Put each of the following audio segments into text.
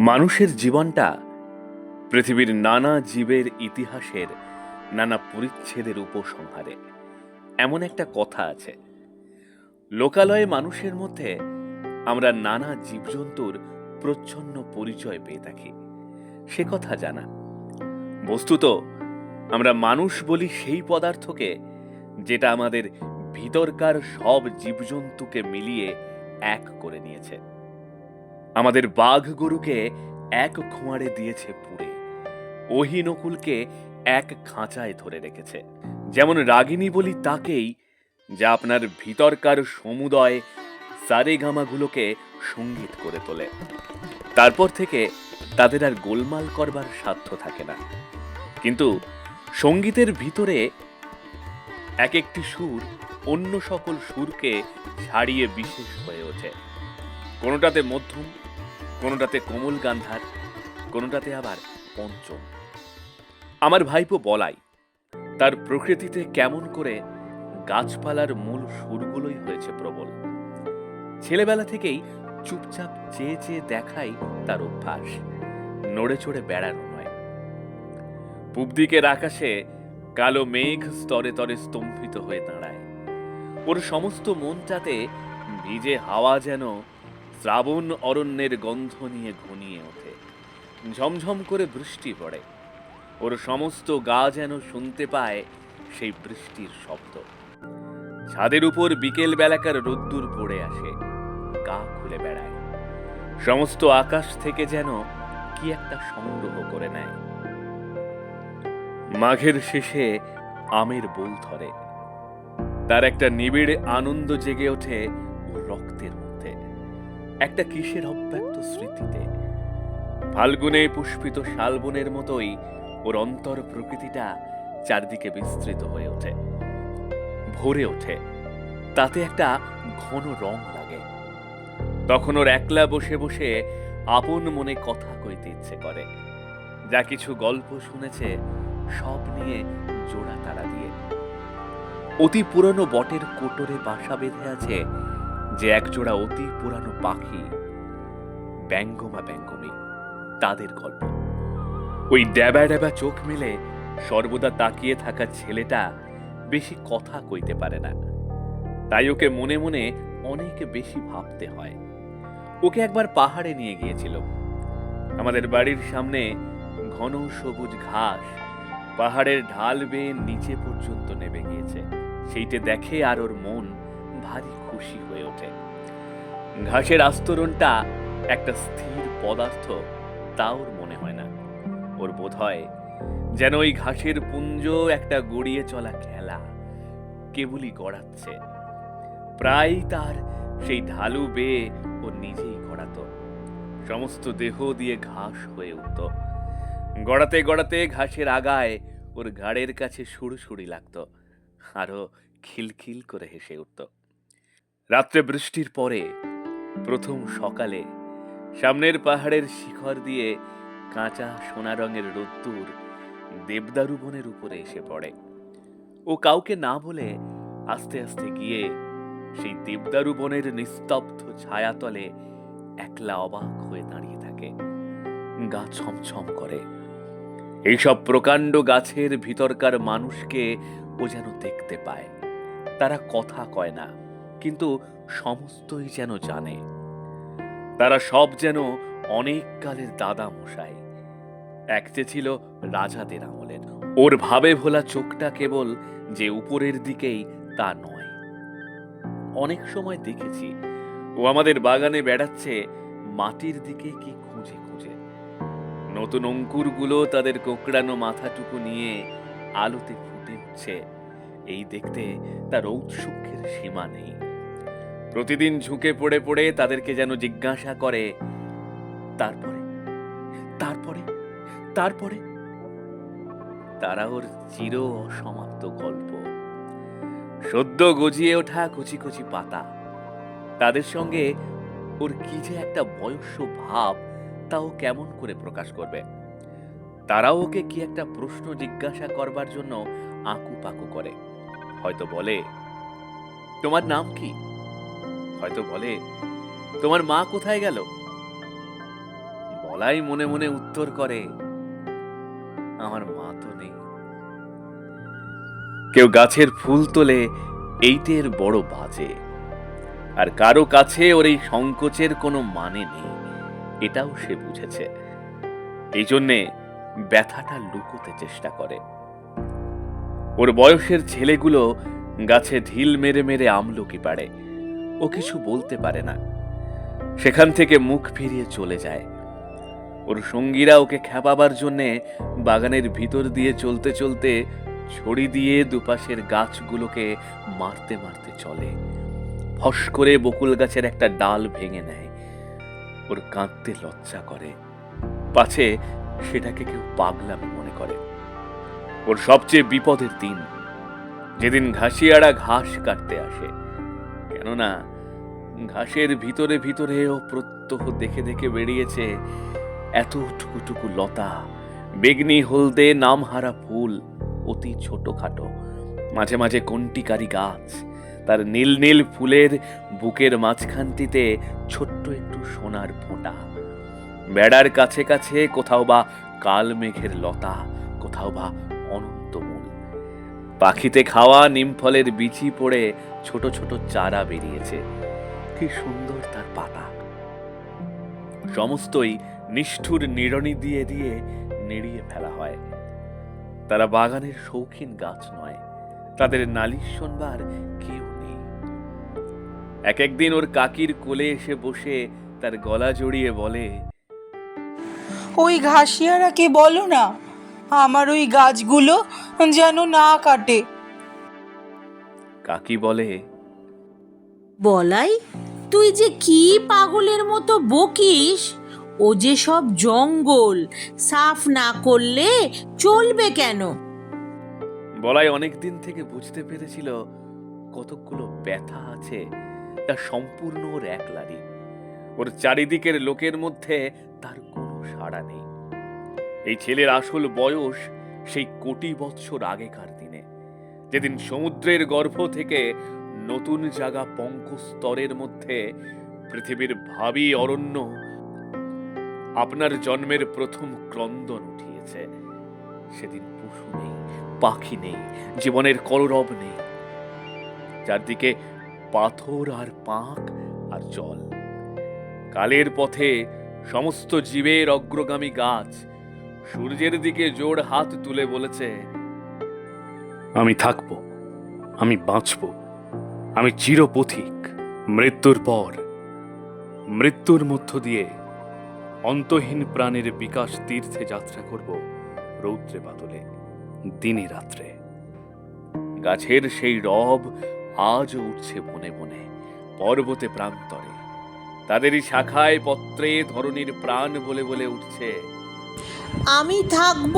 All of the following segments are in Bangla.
মানুষের জীবনটা পৃথিবীর নানা জীবের ইতিহাসের নানা পরিচ্ছেদের উপসংহারে। এমন একটা কথা আছে। লোকালয়ে মানুষের মধ্যে আমরা নানা জীবজন্তুর প্রচ্ছন্ন পরিচয় পেয়ে থাকি। সে কথা জানা। বস্তুত, আমরা মানুষ বলি সেই পদার্থকে যেটা আমাদের ভিতরকার সব জীবজন্তুকে মিলিয়ে এক করে নিয়েছে। আমাদের বাঘ গরুকে এক খোঁয়াড়ে দিয়েছে পুড়ে। ওহিনকুলকে এক খাঁচায় ধরে রেখেছে। যেমন রাগিনী বলি তাকেই, যা আপনার ভিতরকার সমুদয় সারেগামাগুলোকে সংগীত করে তোলে। তারপর থেকে তাদের আর গোলমাল করবার সাধ্য থাকে না। কিন্তু সঙ্গীতের ভিতরে এক একটি সুর অন্য সকল সুরকে ছাড়িয়ে বিশেষ হয়ে ওঠে। কোনোটাতে মধ্যম, কোনোটাতে কোমল গান্ধার, কোনোটাতে আবার পঞ্চম। আমার ভাইপো বলাই, তার প্রকৃতিতে কেমন করে গাছপালার মূল সুরগুলোই হয়েছে প্রবল। ছেলেবেলা থেকেই চুপচাপ চেয়ে চেয়ে দেখাই তার অভ্যাস, নড়ে চড়ে বেড়ানো নয়। পূব দিকের আকাশে কালো মেঘ স্তরে তরে স্তম্ভিত হয়ে দাঁড়ায়। ওর সমস্ত মনটাতে ভিজে হাওয়া যেন শ্রাবণ অরণ্যের গন্ধ নিয়ে ঘনিয়ে ওঠে। ঝমঝম করে বৃষ্টি পড়ে। ওর সমস্ত গা যেন শুনতে পায় সেই বৃষ্টির শব্দ। ছাদের উপর বিকেল বেলাকার রোদ্দুর পড়ে আসে। গা খুলে বেড়ায়। সমস্ত আকাশ থেকে যেন কি একটা সংগ্রহ করে নেয়। মাঘের শেষে আমের বোল ধরে। তার একটা নিবিড় আনন্দ জেগে ওঠে ওর রক্তের মধ্যে। একটা কিসের অব্যক্ত স্মৃতিতে। ফাল্গুনে পুষ্পিত শালবনের মতোই ওর অন্তর প্রকৃতিটা চারদিকে বিস্তৃত হয়ে ওঠে। ভরে ওঠে। তাতে একটা ঘন রং লাগে। তখন ওর একলা বসে বসে আপন মনে কথা কইতে ইচ্ছে করে। যা কিছু গল্প শুনেছে সব নিয়ে জোড়া তারা দিয়ে। অতি পুরনো বটের কোটরে বাসা বেঁধে আছে যে একজোড়া অতি পুরানো পাখি, ব্যঙ্গমা ব্যঙ্গমী, তাদের গল্প। ওই ড্যাবা ড্যাবা চোখ মেলে সর্বদা তাকিয়ে থাকা ছেলেটা বেশি কথা কইতে পারে না। তাই ওকে মনে মনে অনেক বেশি ভাবতে হয়। ওকে একবার পাহাড়ে নিয়ে গিয়েছিল। আমাদের বাড়ির সামনে ঘন সবুজ ঘাস পাহাড়ের ঢাল বেয়ে নিচে পর্যন্ত নেমে গিয়েছে। সেইটে দেখে আর ওর মন ভারী খুশি হয়ে ওঠে। ঘাসের আস্তরণটা একটা স্থির পদার্থ, তা ওর মনে হয় না। ওর বোধ হয় যেন ওই ঘাসের পুঞ্জ একটা গড়িয়ে চলা খেলা, কেবলই গড়াচ্ছে। প্রায় তার সেই ঢালু বেয়ে ও নিজেই গড়াতো। সমস্ত দেহ দিয়ে ঘাস হয়ে উঠত। গড়াতে গড়াতে ঘাসের আগায় ওর ঘাড়ের কাছে সুড়সুড়ি লাগত, আরও খিলখিল করে হেসে উঠত। রাত্রে বৃষ্টির পরে প্রথম সকালে সামনের পাহাড়ের শিখর দিয়ে কাঁচা সোনা রঙের রোদ্দুর দেবদারু বনের উপরে এসে পড়ে। ও কাউকে না বলে আস্তে আস্তে গিয়ে সেই দেবদারু বনের নিস্তব্ধ ছায়াতলে একলা অবাক হয়ে দাঁড়িয়ে থাকে। গা ছমছম করে। এইসব প্রকাণ্ড গাছের ভিতরকার মানুষকে ও যেন দেখতে পায়। তারা কথা কয় না, কিন্তু সমস্তই যেন জানে। তারা সব যেন অনেক কালের দাদা মশাই একচে ছিল রাজাদের আমলের ওর ভাবে ভোলা চোখটা কেবল যে উপরের দিকেই তা নয়। অনেক সময় দেখেছি ও আমাদের বাগানে বেড়াচ্ছে, মাটির দিকে কি খুঁজে নতুন অঙ্কুরগুলো তাদের কোকড়ানো মাথাটুকু নিয়ে আলোতে ফুটে উঠছে। এই দেখতে তার ঔৎসুক্যের সীমা নেই। প্রতিদিন ঝুঁকে পড়ে পড়ে তাদেরকে যেন জিজ্ঞাসা করে, তারপরে? তারপরে? তারপরে? তারা ওর চির অসমাপ্ত গল্প। সদ্য গজিয়ে ওঠা কচি কচি পাতা। তাদের সঙ্গে ওর কি যে একটা বয়স্য ভাব তাও কেমন করে প্রকাশ করবে? তারাও ওকে কি একটা প্রশ্ন জিজ্ঞাসা করবার জন্য আঁকু পাকু করে? হয়তো বলে, তোমার নাম কি? হয়তো বলে, তোমার মা কোথায় গেল? বলাই মনে মনে উত্তর করে, আমার মা তো নেই। কেউ গাছের ফুল তোলে, এইটের বড় বাজে। আর কারও কাছে ওর এই সংকোচের কোনো মানে নেই। এটাও সে বুঝেছে। এই জন্যে ব্যথাটা লুকোতে চেষ্টা করে। ওর বয়সের ছেলেগুলো গাছে ঢিল মেরে মেরে আমলকি পারে ও কিছু বলতে পারে না। সেখান থেকে মুখ ফিরিয়ে চলে যায়। ওর সঙ্গীরা ওকে খেপাবার জন্যে বাগানের ভিতর দিয়ে চলতে চলতে ছড়ি দিয়ে দুপাশের গাছগুলোকে মারতে মারতে চলে। ফস করে বকুল গাছের একটা ডাল ভেঙে নেয়। ওর কাঁদতে লজ্জা করে। পাছে সেটাকে কেউ পাগলামি মনে করে। ওর সবচেয়ে বিপদের দিন। যেদিন ঘাসিয়াড়া ঘাস কাটতে আসে। কেননা ঘাসের ভিতরে ভিতরে ও প্রত্যহ দেখে দেখে বেরিয়েছে এত টুকুটুকু লতা, বেগনি হলদে নামহারা ফুল, অতি ছোটখাটো, মাঝে মাঝে কন্টিকারি গাছ। তার নীল নীল ফুলের বুকের মাঝখানটিতে ছোট্ট একটু সোনার ফোঁটা। বেড়ার কাছে কাছে কোথাও বা কাল মেঘের লতা, কোথাও বা অনন্তমূল পাখিতে খাওয়া নিমফলের বিচি পড়ে ছোট ছোট চারা বেরিয়েছে। কি সুন্দর তার পাতা। সমস্তই নিষ্ঠুর নিড়নি দিয়ে দিয়ে নেড়িয়ে ফেলা হয়। তারা বাগানের শৌখিন গাছ নয়, তাদের নালিশ শোনবার কেউ এক একদিন ওর কাকির কোলে এসে বসে তার গলা জড়িয়ে বলে ওই ঘাসিয়ারাকে বলো না আমার ওই গাছগুলো যেন না কাটে। কাকি বলে বলাই তুই যে কি পাগলের মতো বকিস? ও যে সব জঙ্গল সাফ না করলে চলবে কেন? বলাই অনেক দিন থেকে বুঝতে পেরেছিল কতগুলো ব্যথা আছে। তা সম্পূর্ণ ওর একলারই ওর চারিদিকের লোকের মধ্যে তার কোনো সাড়া নেই। এই ছেলের আসল বয়স সেই কোটি বৎসর আগেকার দিনে। যেদিন সমুদ্রের গর্ভ থেকে নতুন জাগা পঙ্ক স্তরের মধ্যে পৃথিবীর ভাবি অরণ্য আপনার জন্মের প্রথম ক্রন্দন উঠিয়েছে। সেদিন পশু নেই, পাখি নেই, জীবনের কলরব নেই। চারদিকে পাথর আর পাক আর জল। কালের পথে সমস্ত জীবের অগ্রগামী গাছ সূর্যের দিকে জোর হাত তুলে বলেছে, আমি থাকব, আমি বাঁচব, আমি চিরপথিক, মৃত্যুর পর, মৃত্যুর মধ্য দিয়ে অন্তহীন প্রাণের বিকাশ তীর্থে যাত্রা করব রৌদ্রে বাদলে, দিনে রাত্রে। গাছের সেই রব আজও উঠছে বনে বনে পর্বতে প্রান্তরে। তাদেরই শাখায় পত্রে ধরনীর প্রাণ বলে বলে উঠছে। আমি থাকব!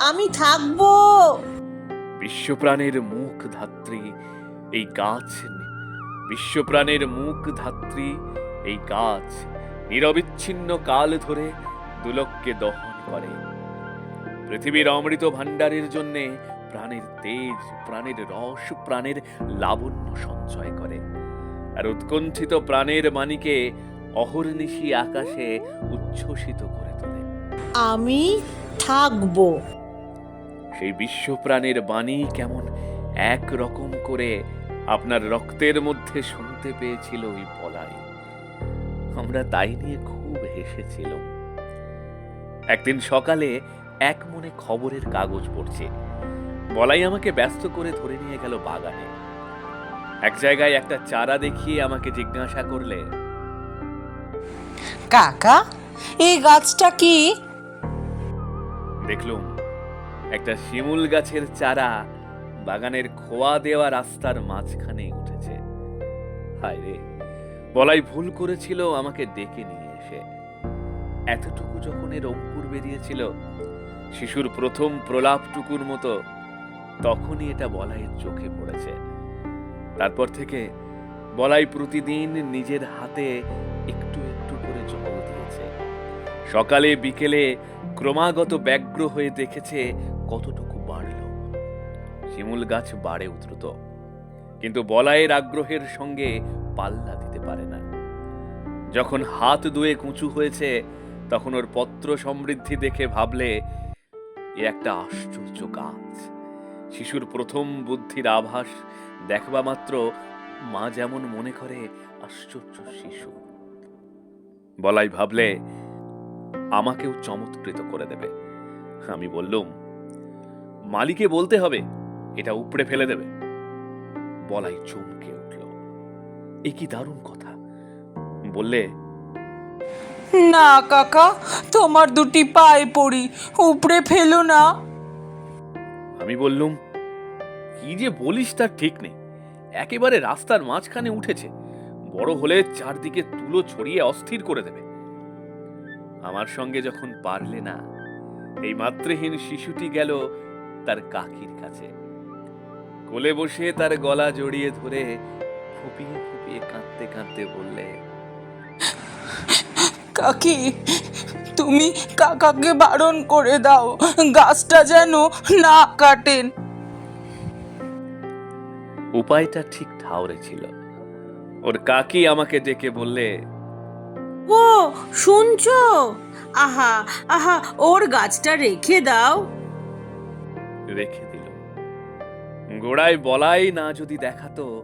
আমি থাকব! বিশ্বপ্রাণের মুখ ধাত্রী এই গাছ বিশ্বপ্রাণের মুখ ধাত্রী এই গাছ নিরবিচ্ছিন্ন কাল ধরে দুলককে দহন করে। পৃথিবীর অমৃত ভাণ্ডারের জন্যে প্রাণের তেজ প্রাণের রস প্রাণের লাবণ্য সঞ্চয় করে। আর উৎকণ্ঠিত প্রাণের মানিকে অহর্নিশি আকাশে উচ্ছ্বসিত করে তোলে। আমি থাকব। সেই বিশ্বপ্রাণের বাণী কেমন এক রকম করে আপনার রক্তের মধ্যে শুনতে পেয়েছিল ওই বলাই আমরা তাই নিয়ে খুব হেসেছিলাম। একদিন সকালে এক মনে খবরের কাগজ পড়ছে। বলাই আমাকে ব্যস্ত করে ধরে নিয়ে গেল বাগানে। এক জায়গায় একটা চারা দেখিয়ে আমাকে জিজ্ঞাসা করলে কাকা এই গাছটা কি? দেখলুম একটা শিমুল গাছের চারা বাগানের খোয়া দেওয়া রাস্তার মাঝখানে উঠেছে। হায় রে বলাই ভুল করেছিল আমাকে ডেকে নিয়ে এসে। এতটুকু যখন এর অঙ্কুর বেরিয়েছিল শিশুর প্রথম প্রলাপটুকুর মতো তখনই এটা বলাইয়ের চোখে পড়েছে। তারপর থেকে বলাই প্রতিদিন নিজের হাতে একটু একটু করে জল দিয়েছে। সকালে, বিকেলে ক্রমাগত ব্যগ্র হয়ে দেখেছে কতটুকু বাড়ল। শিমুল গাছ বাড়ে উদ্রুত, কিন্তু বলায়ের আগ্রহের সঙ্গে পাল্লা দিতে পারে না। যখন হাত দুয়ে কুঁচু হয়েছে, তখন ওর পত্র সমৃদ্ধি দেখে ভাবলে, এ একটা আশ্চর্য গাছ। শিশুর প্রথম বুদ্ধির আভাস দেখবা মাত্র মা যেমন মনে করে আশ্চর্য শিশু। বলাই ভাবলে আমাকেও চমৎকৃত করে দেবে। আমি বললুম, মালিকে বলতে হবে, এটা উপড়ে ফেলে দেবে। বলাই চমকে উঠল। এ কি দারুণ কথা। বললে, না, কাকা, তোমার দুটি পায়ে পড়ি, উপড়ে ফেলো না। আমি বললুম, কি যে বলিস তার ঠিক নেই। একেবারে রাস্তার মাঝখানে উঠেছে। বড় হলে চারদিকে তুলো ছড়িয়ে অস্থির করে দেবে। আমার সঙ্গে যখন পারলে না, এই মাতৃহীন শিশুটি গেল তার কাকির কাছে। কোলে বসে তার গলা জড়িয়ে ধরে ফুপিয়ে ফুপিয়ে কাঁদতে কাঁদতে বললে কাকি তুমি কাকাকে বারণ করে দাও গাছটা যেন না কাটেন উপায়টা ঠিক ঠাউরে ছিল। ওর কাকি আমাকে ডেকে বললে ও শুনছো? আহা আহা ওর গাছটা রেখে দাও। রেখে দিল। গোড়ায় বলাই না যদি দেখাতো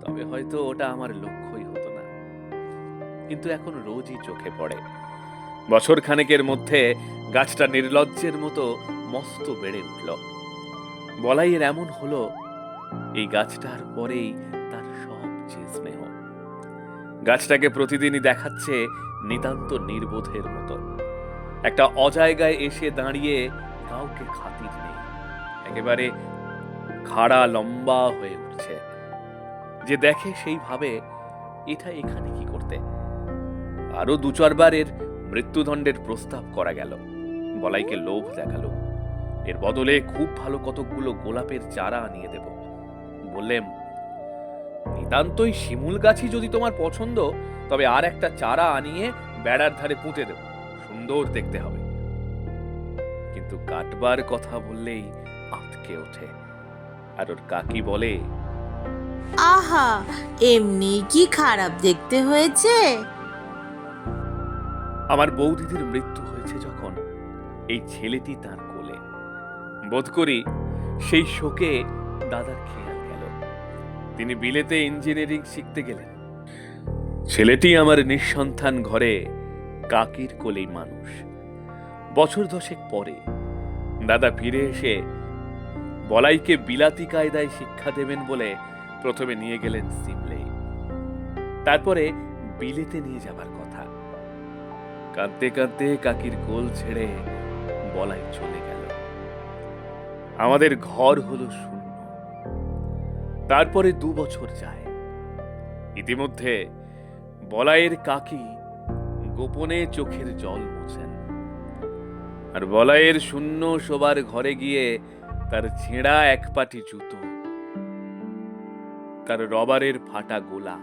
তবে হয়তো ওটা আমার না কিন্তু এখন রোজই চোখে পড়ে। বছর খানেকের মধ্যে গাছটা নির্লজ্জের মতো মস্ত বেড়ে উঠল। বলাইয়ের এমন হলো, এই গাছটার পরেই তার সবচেয়ে স্নেহ। গাছটাকে প্রতিদিনই দেখাচ্ছে নিতান্ত নির্বোধের মতো। একটা অজায়গায় এসে দাঁড়িয়ে কাউকে খাতির নেই। একেবারে খাড়া লম্বা হয়ে উঠছে। যে দেখে সেই ভাবে, এটা এখানে কি করতে? আরও দু চারবারের মৃত্যুদণ্ডের প্রস্তাব করা গেল। বলাইকে লোভ দেখাল। এর বদলে খুব ভালো কতকগুলো গোলাপের চারা আনিয়ে দেব। বললেম, নিতান্তই শিমুল গাছই যদি তোমার পছন্দ, তবে আর একটা চারা আনিয়ে বেড়ার ধারে পুঁতে দেব। সুন্দর দেখতে হবে। কিন্তু কাটবার কথা বললেই আটকে ওঠে। আর ওর কাকি বলে, আহা, এমনি কি খারাপ দেখতে হয়েছে? আমার বৌদিদির মৃত্যু হয়েছে যখন এই ছেলেটি তার কোলে। বোধ করি সেই শোকে দাদার খেয়াল গেল। তিনি বিলেতে ইঞ্জিনিয়ারিং শিখতে গেলেন। ছেলেটি আমার নিঃসন্তান ঘরে কাকির কোলেই মানুষ। বছর দশেক পরে দাদা ফিরে এসে বলাইকে বিলাতি কায়দায় শিক্ষা দেবেন বলে প্রথমে নিয়ে গেলেন সিমলে। তারপরে বিলেতে নিয়ে যাবার কাঁদতে কাঁদতে কাকির কোল ছেড়ে বলাই চলে গেল। আমাদের ঘর হলো শূন্য। তারপরে দু বছর যায়। ইতিমধ্যে বলাইয়ের কাকি গোপনে চোখের জল মোছেন। আর বলাইয়ের শূন্য শোবার ঘরে গিয়ে তার ছেঁড়া এক পাটি জুতো, তার রবারের ফাটা গোলা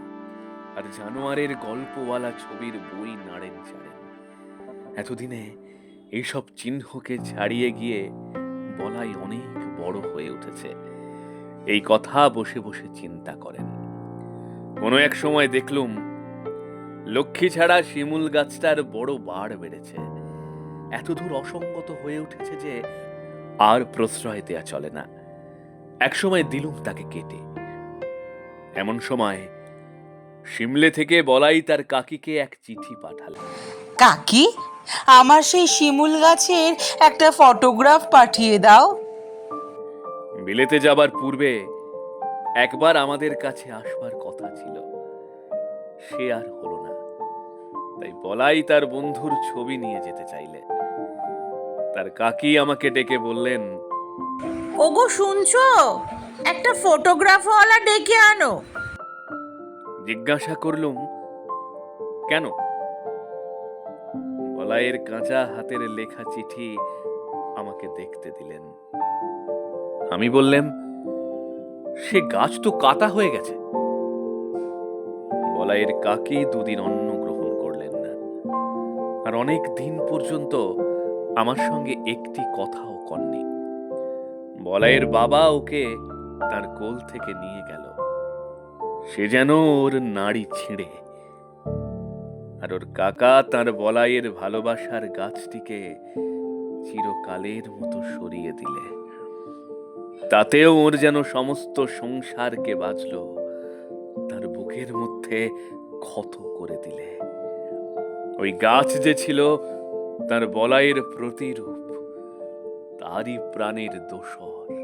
আর জানোয়ারের গল্পওয়ালা ছবির বই নাড়েন ছাড়েন এতদিনে এইসব চিহ্নকে ছাড়িয়ে গিয়ে বলাই অনেক বড় হয়ে উঠেছে। এই কথা বসে বসে চিন্তা করেন। কোনো এক সময় দেখলুম, লক্ষ্মী ছাড়া শিমুল গাছটার বড় বাড় বেড়েছে। এতদূর অসঙ্গত হয়ে উঠেছে যে আর প্রশ্রয় দেয়া চলে না। একসময় দিলুম তাকে কেটে। এমন সময় সিমলে থেকে বলাই তার কাকিকে এক চিঠি পাঠালেন। কাকি? আমার সেই শিমুল গাছের একটা ফটোগ্রাফ পাঠিয়ে দাও। বিলেতে যাবার পূর্বে একবার আমাদের কাছে আসবার কথা ছিল। সে আর হলো না। তাই বলাই তার বন্ধুর ছবি নিয়ে যেতে চাইলে। তার কাকি আমাকে ডেকে বললেন ওগো শুনছো? একটা ফটোগ্রাফওয়ালা ডেকে আনো। জিজ্ঞাসা করলুম কেন? বলাইয়ের কাঁচা হাতের লেখা চিঠি আমাকে দেখতে দিলেন। আমি বললাম সে গাছ তো কাটা হয়ে গেছে। বলাইয়ের কাকি দুদিন অন্ন গ্রহণ করলেন না। আর অনেক দিন পর্যন্ত আমার সঙ্গে একটি কথাও কননি। বলাইয়ের বাবা ওকে তার কোল থেকে নিয়ে গেল। সে যেন ওর নাড়ি ছিঁড়ে আর ওর কাকা তার বলাইয়ের ভালোবাসার গাছটিকে চিরকালের মতো সরিয়ে দিলে। তাতেও ওর যেন সমস্ত সংসারকে বাঁচল, তার বুকের মধ্যে ক্ষত করে দিলে। ওই গাছ যে ছিল তার বলাইয়ের প্রতিরূপ, তারই প্রাণের দোসর।